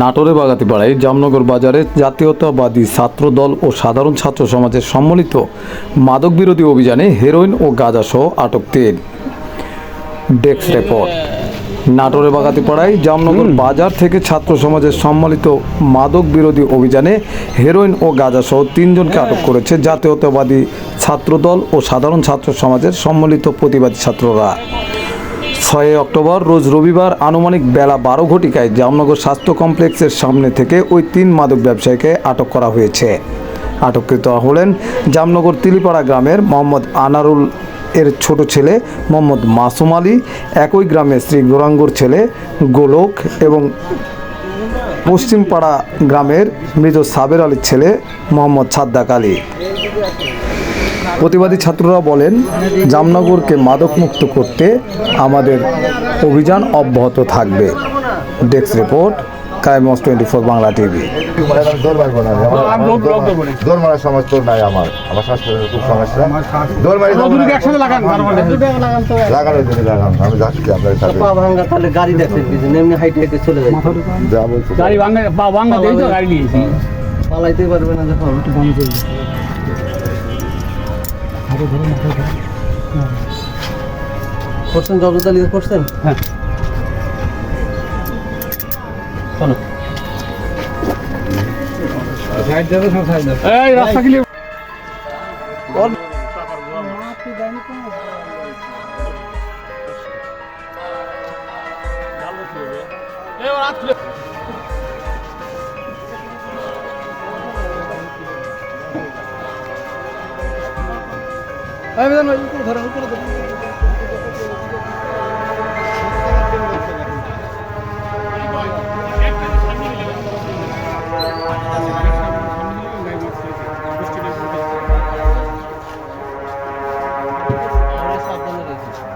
নাটোরে বাগাতিপাড়ায় জামনগর বাজারে জাতীয়তাবাদী ছাত্রদল ও সাধারণ ছাত্র সমাজের সম্মিলিত মাদক বিরোধী অভিযানে হেরোইন ও গাঁজাসহ আটক তিন। Desk report. নাটোরে বাগাতিপাড়ায় জামনগর বাজার থেকে ছাত্র সমাজের সম্মিলিত মাদক বিরোধী অভিযানে হেরোইন ও গাঁজাসহ তিনজনকে আটক করেছে জাতীয়তাবাদী ছাত্রদল ও সাধারণ ছাত্র সমাজের সম্মিলিত প্রতিবাদী ছাত্ররা। ছয় অক্টোবর রোজ রবিবার আনুমানিক বেলা বারো ঘটিকায় জামনগর স্বাস্থ্য কমপ্লেক্সের সামনে থেকে ওই তিন মাদক ব্যবসায়ীকে আটক করা হয়েছে। আটককৃত হলেন জামনগর তিলিপাড়া গ্রামের মোহাম্মদ আনারুল এর ছোট ছেলে মোহাম্মদ মাসুম আলী, একই গ্রামের শ্রী গৌরাঙ্গুর ছেলে গোলক এবং পশ্চিমপাড়া গ্রামের মৃত সাবের আলীর ছেলে মোহাম্মদ সাদ্দাক আলী। প্রতিবাদী ছাত্ররা বলেন জামনগরকে মাদকমুক্ত করতে আমাদের অভিযান অব্যাহত থাকবে। ডেস্ক রিপোর্ট কাইমস টোয়েন্টি ফোর বাংলা টিভি। দৌড়। আমার- মারার তোর নাই খুব সমস্যা। দৌড় মারি দৌড় মারি। একসাথে লাগান লাগানোর জন্য লাগানো। আমি যাচ্ছি আপনার সাথে? ভাঙ্গা তাহলে গাড়ি দেখছে পিছনে এমনি হাইটে হাইটে চলে যায় যা বলছো গাড়ি ভাঙা বা ভাঙা গাড়ি নিয়েছি পালাইতে পারবে না যখন করছেন জব্দ তালিকা করছেন? হ্যাঁ। শোনো এই রাস্তা ভাই ভাই উপরে ধরেন উপরে ধরেন। সাবধানে রয়েছে